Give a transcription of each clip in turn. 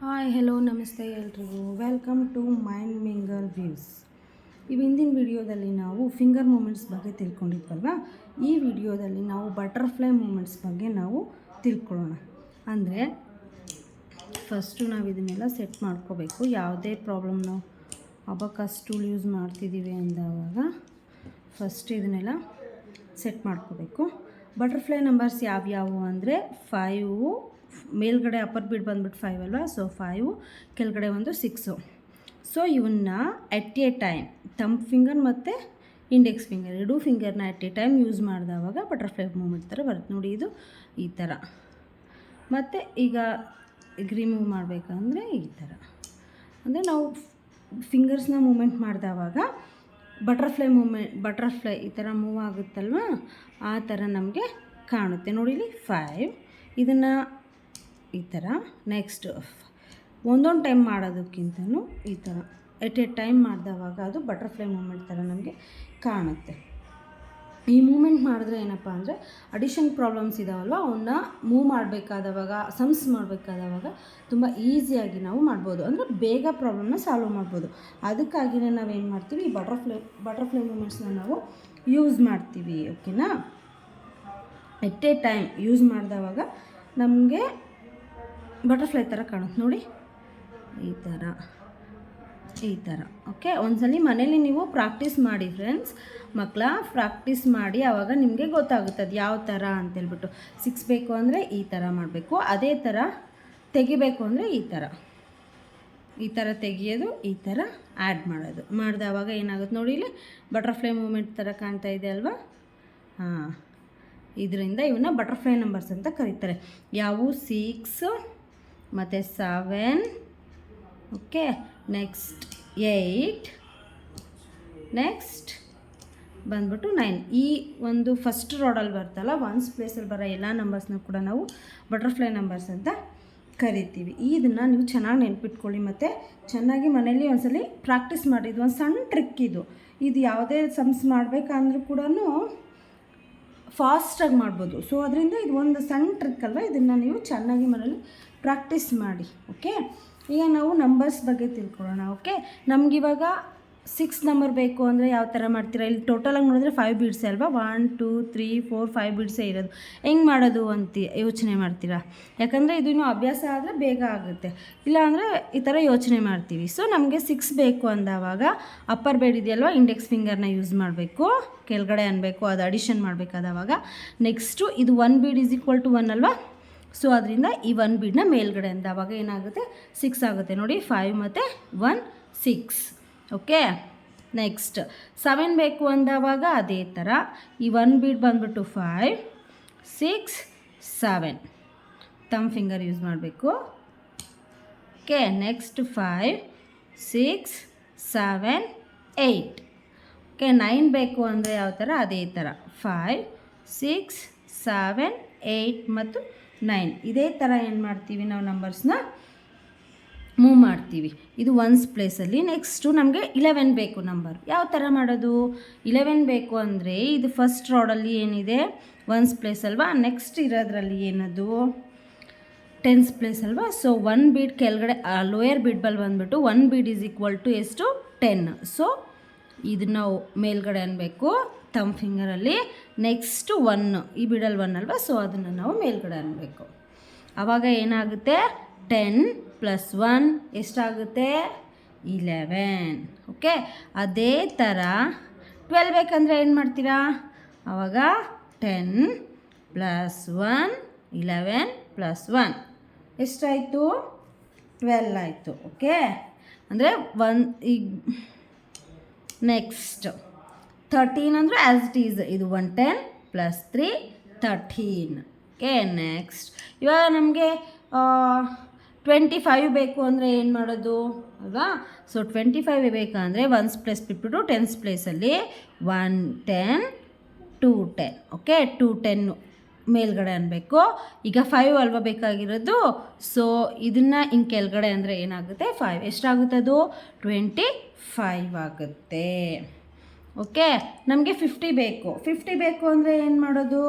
Hi hello ನಮಸ್ತೆ ಎಲ್ರಿಗೂ. Welcome to Mind Mingle Views ಇವು ಹಿಂದಿನ ವಿಡಿಯೋದಲ್ಲಿ ನಾವು ಫಿಂಗರ್ ಮೂಮೆಂಟ್ಸ್ ಬಗ್ಗೆ ತಿಳ್ಕೊಂಡಿದ್ವಲ್ವ? ಈ ವಿಡಿಯೋದಲ್ಲಿ ನಾವು ಬಟರ್ಫ್ಲೈ ಮೂಮೆಂಟ್ಸ್ ಬಗ್ಗೆ ನಾವು ತಿಳ್ಕೊಳ್ಳೋಣ. ಅಂದರೆ ಫಸ್ಟು ನಾವು ಇದನ್ನೆಲ್ಲ ಸೆಟ್ ಮಾಡ್ಕೋಬೇಕು. ಯಾವುದೇ ಪ್ರಾಬ್ಲಮ್ ನಾವು ಅಬಕಸ್ ಟೂಲ್ ಯೂಸ್ ಮಾಡ್ತಿದ್ದೀವಿ ಅಂದಾಗ ಫಸ್ಟ್ ಇದನ್ನೆಲ್ಲ ಸೆಟ್ ಮಾಡ್ಕೋಬೇಕು. ಬಟರ್ಫ್ಲೈ ನಂಬರ್ಸ್ ಯಾವ್ಯಾವು ಅಂದರೆ ಫೈವು ಮೇಲ್ಗಡೆ ಅಪ್ಪರ್ ಬೀಡ್ ಬಂದ್ಬಿಟ್ಟು ಫೈವ್ ಅಲ್ವಾ? ಸೊ ಫೈವ್ ಕೆಳಗಡೆ ಒಂದು ಸಿಕ್ಸು ಸೊ ಇವನ್ನ at a time thumb finger ಮತ್ತು ಇಂಡೆಕ್ಸ್ ಫಿಂಗರ್ ಎರಡೂ ಫಿಂಗರ್ನ ಎಟ್ ಎ ಟೈಮ್ ಯೂಸ್ ಮಾಡಿದವಾಗ ಬಟರ್ಫ್ಲೈ ಮೂಮೆಂಟ್ ಥರ ಬರುತ್ತೆ. ನೋಡಿ ಇದು ಈ ಥರ ಮತ್ತು ಈಗ ರಿಮೂವ್ ಮಾಡಬೇಕಂದ್ರೆ ಈ ಥರ ಅಂದರೆ ನಾವು ಫಿಂಗರ್ಸ್ನ ಮೂಮೆಂಟ್ ಮಾಡಿದವಾಗ ಬಟರ್ಫ್ಲೈ ಮೂಮೆಂಟ್ ಬಟರ್ಫ್ಲೈ ಈ ಥರ ಮೂವ್ ಆಗುತ್ತಲ್ವ? ಆ ಥರ ನಮಗೆ ಕಾಣುತ್ತೆ. ನೋಡಿ ಇಲ್ಲಿ ಫೈವ್ ಇದನ್ನು ಈ ಥರ. ನೆಕ್ಸ್ಟ್ ಒಂದೊಂದು ಟೈಮ್ ಮಾಡೋದಕ್ಕಿಂತಲೂ ಈ ಥರ. ಎಟ್ ಎ ಟೈಮ್ ಮಾಡಿದವಾಗ ಅದು ಬಟರ್ಫ್ಲೈ ಮೂಮೆಂಟ್ ಥರ ನಮಗೆ ಕಾಣುತ್ತೆ. ಈ ಮೂಮೆಂಟ್ ಮಾಡಿದ್ರೆ ಏನಪ್ಪ ಅಂದರೆ ಅಡಿಷನ್ ಪ್ರಾಬ್ಲಮ್ಸ್ ಇದಾವಲ್ಲ ಅವನ್ನ ಮೂವ್ ಮಾಡಬೇಕಾದವಾಗ ಸಮ್ಸ್ ಮಾಡಬೇಕಾದವಾಗ ತುಂಬ ಈಸಿಯಾಗಿ ನಾವು ಮಾಡ್ಬೋದು. ಅಂದರೆ ಬೇಗ ಪ್ರಾಬ್ಲಮ್ನ ಸಾಲ್ವ್ ಮಾಡ್ಬೋದು. ಅದಕ್ಕಾಗಿಯೇ ನಾವೇನು ಮಾಡ್ತೀವಿ? ಈ ಬಟರ್ಫ್ಲೈ ಬಟರ್ಫ್ಲೈ ಮೂಮೆಂಟ್ಸ್ನ ನಾವು ಯೂಸ್ ಮಾಡ್ತೀವಿ ಓಕೆನಾ ಎಟ್ ಎ ಟೈಮ್ ಯೂಸ್ ಮಾಡಿದವಾಗ ನಮಗೆ ಬಟರ್ಫ್ಲೈ ಥರ ಕಾಣುತ್ತೆ, ನೋಡಿ. ಈ ಥರ ಈ ಥರ ಓಕೆ ಒಂದ್ಸಲಿ ಮನೇಲಿ ನೀವು ಪ್ರಾಕ್ಟೀಸ್ ಮಾಡಿ ಫ್ರೆಂಡ್ಸ್ ಮಕ್ಕಳ ಪ್ರಾಕ್ಟೀಸ್ ಮಾಡಿ ಆವಾಗ ನಿಮಗೆ ಗೊತ್ತಾಗುತ್ತೆ ಅದು ಯಾವ ಥರ ಅಂತೇಳ್ಬಿಟ್ಟು. ಸಿಕ್ಸ್ ಬೇಕು ಅಂದರೆ ಈ ಥರ ಮಾಡಬೇಕು, ಅದೇ ಥರ ತೆಗಿಬೇಕು ಅಂದರೆ ಈ ಥರ ಈ ಥರ ತೆಗಿಯೋದು, ಈ ಥರ ಆ್ಯಡ್ ಮಾಡೋದು. ಮಾಡಿದವಾಗ ಏನಾಗುತ್ತೆ ನೋಡಿ ಇಲ್ಲಿ ಬಟರ್ಫ್ಲೈ ಮೂಮೆಂಟ್ ಥರ ಕಾಣ್ತಾ ಇದೆ ಅಲ್ವಾ? ಹಾಂ. ಇದರಿಂದ ಇವನ್ನ ಬಟರ್ಫ್ಲೈ ನಂಬರ್ಸ್ ಅಂತ ಕರೀತಾರೆ. ಯಾವುವು ಸಿಕ್ಸು ಮತ್ತು seven okay next eight next ಬಂದ್ಬಿಟ್ಟು ನೈನ್ ಈ ಒಂದು ಫಸ್ಟ್ ರೋಡಲ್ಲಿ ಬರ್ತಲ್ಲ ಒನ್ಸ್ ಪ್ಲೇಸಲ್ಲಿ ಬರೋ ಎಲ್ಲ ನಂಬರ್ಸ್ನ ಕೂಡ ನಾವು ಬಟರ್ಫ್ಲೈ ನಂಬರ್ಸ್ ಅಂತ ಕರಿತೀವಿ. ಇದನ್ನು ನೀವು ಚೆನ್ನಾಗಿ ನೆನ್ಪಿಟ್ಕೊಳ್ಳಿ ಮತ್ತು ಚೆನ್ನಾಗಿ ಮನೇಲಿ ಒಂದ್ಸಲಿ ಪ್ರಾಕ್ಟೀಸ್ ಮಾಡಿ. ಇದು ಒಂದು ಸಣ್ಣ ಟ್ರಿಕ್ ಇದು. ಇದು ಯಾವುದೇ ಸಮ್ಸ್ ಮಾಡಬೇಕಂದ್ರೂ ಕೂಡ ಫಾಸ್ಟಾಗಿ ಮಾಡ್ಬೋದು. ಸೊ ಅದರಿಂದ ಇದು ಒಂದು ಸಣ್ಣ ಟ್ರಿಕ್ ಅಲ್ವ? ಇದನ್ನು ನೀವು ಚೆನ್ನಾಗಿ ಮನೇಲಿ ಪ್ರಾಕ್ಟೀಸ್ ಮಾಡಿ ಓಕೆ ಈಗ ನಾವು ನಂಬರ್ಸ್ ಬಗ್ಗೆ ತಿಳ್ಕೊಳ್ಳೋಣ ಓಕೆ ನಮಗಿವಾಗ ಸಿಕ್ಸ್ ನಂಬರ್ ಬೇಕು ಅಂದರೆ ಯಾವ ಥರ ಮಾಡ್ತೀರಾ? ಇಲ್ಲಿ ಟೋಟಲಾಗಿ ನೋಡಿದ್ರೆ ಫೈವ್ ಬೀಡ್ಸೇ ಅಲ್ವಾ? One two three four five ಬೀಡ್ಸೇ ಇರೋದು. ಹೆಂಗೆ ಮಾಡೋದು ಅಂತ ಯೋಚನೆ ಮಾಡ್ತೀರಾ? ಯಾಕಂದರೆ ಇದು ಅಭ್ಯಾಸ ಆದರೆ ಬೇಗ ಆಗುತ್ತೆ. ಇಲ್ಲಾಂದರೆ ಈ ಥರ ಯೋಚನೆ ಮಾಡ್ತೀವಿ. ಸೊ ನಮಗೆ ಸಿಕ್ಸ್ ಬೇಕು ಅಂದವಾಗ ಅಪ್ಪರ್ ಬೇಡ್ ಇದೆಯಲ್ವ? ಇಂಡೆಕ್ಸ್ ಫಿಂಗರ್ನ ಯೂಸ್ ಮಾಡಬೇಕು. ಕೆಳಗಡೆ ಅನ್ನಬೇಕು ಅದು ಅಡಿಷನ್ ಮಾಡಬೇಕಾದವಾಗ. ನೆಕ್ಸ್ಟು ಇದು one bead is equal to one ಅಲ್ವಾ? ಸೊ ಅದರಿಂದ ಈ ಒನ್ ಬೀಡ್ನ ಮೇಲ್ಗಡೆ ಅಂದಾವಾಗ ಏನಾಗುತ್ತೆ? ಸಿಕ್ಸ್ ಆಗುತ್ತೆ. ನೋಡಿ ಫೈವ್ ಮತ್ತು one six okay next seven ಬೇಕು ಅಂದವಾಗ ಅದೇ ಥರ ಈ ಒನ್ ಬೀಡ್ ಬಂದ್ಬಿಟ್ಟು five six seven thumb finger use ಮಾಡಬೇಕು. Okay next five six seven eight okay nine ಬೇಕು ಅಂದರೆ ಯಾವ ಥರ ಅದೇ ಥರ ಫೈವ್ ಸಿಕ್ಸ್ ಸೆವೆನ್ ಏಯ್ಟ್ ಮತ್ತು ನೈನ್ ಇದೇ ಥರ ಏನು ಮಾಡ್ತೀವಿ ನಾವು ನಂಬರ್ಸ್ನ ಮೂವ್ ಮಾಡ್ತೀವಿ. ಇದು ಒನ್ಸ್ ಪ್ಲೇಸಲ್ಲಿ ನೆಕ್ಸ್ಟು ನಮಗೆ ಇಲೆವೆನ್ ಬೇಕು ನಂಬರ್ ಯಾವ ಥರ ಮಾಡೋದು? ಇಲೆವೆನ್ ಬೇಕು ಅಂದರೆ ಇದು ಫಸ್ಟ್ ರಾಡಲ್ಲಿ ಏನಿದೆ? ಒನ್ಸ್ ಪ್ಲೇಸ್ ಅಲ್ವಾ? ನೆಕ್ಸ್ಟ್ ಇರೋದ್ರಲ್ಲಿ ಏನದು? ಟೆನ್ಸ್ ಪ್ಲೇಸ್ ಅಲ್ವಾ? ಸೊ ಒನ್ ಬೀಡ್ ಕೆಳಗಡೆ ಲೋಯರ್ ಬೀಡ್ ಬಲ್ ಬಂದುಬಿಟ್ಟು one bead is equal to ಎಷ್ಟು ಟೆನ್ ಸೊ ಇದನ್ನ ನಾವು ಮೇಲ್ಗಡೆ ಅನ್ಬೇಕು ತಮ್ ಫಿಂಗರಲ್ಲಿ ನೆಕ್ಸ್ಟ್ ಒನ್ ಈ ಬಿಡಲ್ ಒನ್ ಅಲ್ವಾ? ಸೊ ಅದನ್ನು ನಾವು ಮೇಲ್ಗಡೆ ಅನ್ಬೇಕು. ಆವಾಗ ಏನಾಗುತ್ತೆ? ಟೆನ್ ಪ್ಲಸ್ ಒನ್ ಎಷ್ಟಾಗುತ್ತೆ? ಇಲೆವೆನ್ ಓಕೆ ಅದೇ ಥರ ಟ್ವೆಲ್ ಬೇಕಂದರೆ ಏನು ಮಾಡ್ತೀರಾ? ಆವಾಗ ten plus one eleven plus one ಎಷ್ಟಾಯಿತು? ಟ್ವೆಲ್ ಆಯಿತು. ಓಕೆ ಅಂದರೆ ಒನ್ ಈಗ ನೆಕ್ಸ್ಟ್ ಥರ್ಟೀನ್ ಅಂದರೆ ಆ್ಯಸ್ ಇಟ್ ಈಸ್ ಇದು one ten plus three thirteen okay next ಇವಾಗ ನಮಗೆ ಟ್ವೆಂಟಿ ಫೈವ್ ಬೇಕು ಅಂದರೆ ಏನು ಮಾಡೋದು? ಅಲ್ವಾ? ಸೊ ಟ್ವೆಂಟಿ ಫೈವ್ ಬೇಕಂದರೆ ಒನ್ಸ್ ಪ್ಲೇಸ್ ಬಿಟ್ಬಿಟ್ಟು ಟೆನ್ಸ್ ಪ್ಲೇಸಲ್ಲಿ one ten two ten okay two ten ಮೇಲ್ಗಡೆ ಅನ್ಬೇಕು. ಈಗ ಫೈವ್ ಅಲ್ವಾ ಬೇಕಾಗಿರೋದು? ಸೊ ಇದನ್ನು ಹಿಂಗೆ ಕೆಳಗಡೆ ಅಂದರೆ ಏನಾಗುತ್ತೆ? ಫೈವ್ ಎಷ್ಟಾಗುತ್ತೆ ಅದು? ಟ್ವೆಂಟಿ ಫೈವ್ ಆಗುತ್ತೆ. ಓಕೆ ನಮಗೆ ಫಿಫ್ಟಿ ಬೇಕು. ಫಿಫ್ಟಿ ಬೇಕು ಅಂದರೆ ಏನು ಮಾಡೋದು?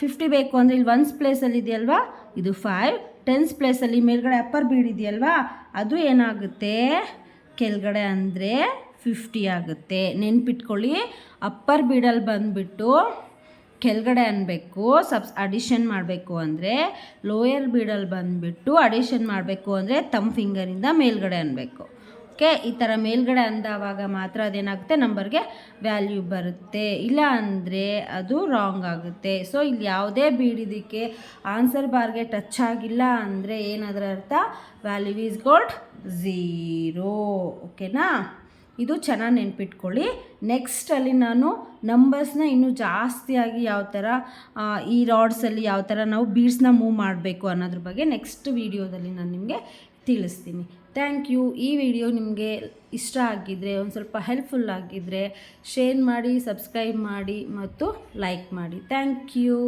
ಫಿಫ್ಟಿ ಬೇಕು ಅಂದರೆ ಇಲ್ಲಿ ಒನ್ಸ್ ಪ್ಲೇಸಲ್ಲಿ ಇದೆಯಲ್ವಾ? ಇದು ಫೈವ್ ಟೆನ್ಸ್ ಪ್ಲೇಸಲ್ಲಿ ಮೇಲ್ಗಡೆ ಅಪ್ಪರ್ ಬೀಡ್ ಇದೆಯಲ್ವಾ? ಅದು ಏನಾಗುತ್ತೆ? ಕೆಳಗಡೆ ಅಂದರೆ ಫಿಫ್ಟಿ ಆಗುತ್ತೆ. ನೆನ್ಪಿಟ್ಕೊಳ್ಳಿ. ಅಪ್ಪರ್ ಬೀಡಲ್ಲಿ ಬಂದುಬಿಟ್ಟು ಕೆಳಗಡೆ ಅನ್ಬೇಕು ಸಬ್ಸ್ ಅಡಿಷನ್ ಮಾಡಬೇಕು ಅಂದರೆ ಲೋಯರ್ ಬೀಡಲ್ಲಿ ಬಂದುಬಿಟ್ಟು ಅಡಿಷನ್ ಮಾಡಬೇಕು ಅಂದರೆ ತಮ್ಮ ಫಿಂಗರಿಂದ ಮೇಲ್ಗಡೆ ಅನ್ಬೇಕು. ಓಕೆ ಈ ಥರ ಮೇಲ್ಗಡೆ ಅಂದಾವಾಗ ಮಾತ್ರ ಅದೇನಾಗುತ್ತೆ? ನಂಬರ್ಗೆ ವ್ಯಾಲ್ಯೂ ಬರುತ್ತೆ. ಇಲ್ಲ ಅಂದರೆ ಅದು ರಾಂಗ್ ಆಗುತ್ತೆ. ಸೊ, ಇಲ್ಲಿ ಯಾವುದೇ ಬೀಡಿದಕ್ಕೆ ಆನ್ಸರ್ ಬಾರ್ಗೆ ಟಚ್ ಆಗಿಲ್ಲ ಅಂದರೆ ಏನಾದ್ರ ಅರ್ಥ? Value is gold zero. ಓಕೆನಾ? ಇದು ಚೆನ್ನಾಗಿ ನೆನ್ಪಿಟ್ಕೊಳ್ಳಿ. ನೆಕ್ಸ್ಟಲ್ಲಿ ನಾನು ನಂಬರ್ಸ್ನ ಇನ್ನೂ ಜಾಸ್ತಿಯಾಗಿ ಯಾವ ಥರ ಈ ರಾಡ್ಸಲ್ಲಿ ಯಾವ ಥರ ನಾವು ಬೀಡ್ಸ್ನ ಮೂವ್ ಮಾಡಬೇಕು ಅನ್ನೋದ್ರ ಬಗ್ಗೆ ನೆಕ್ಸ್ಟ್ ವೀಡಿಯೋದಲ್ಲಿ ನಾನು ನಿಮಗೆ ತಿಳಿಸ್ತೀನಿ. ಥ್ಯಾಂಕ್ ಯು ಈ ವಿಡಿಯೋ ನಿಮಗೆ ಇಷ್ಟ ಆಗಿದ್ದರೆ ಒಂದು ಸ್ವಲ್ಪ ಹೆಲ್ಪ್ಫುಲ್ ಆಗಿದ್ದರೆ ಶೇರ್ ಮಾಡಿ ಸಬ್ಸ್ಕ್ರೈಬ್ ಮಾಡಿ, ಮತ್ತು ಲೈಕ್ ಮಾಡಿ. Thank you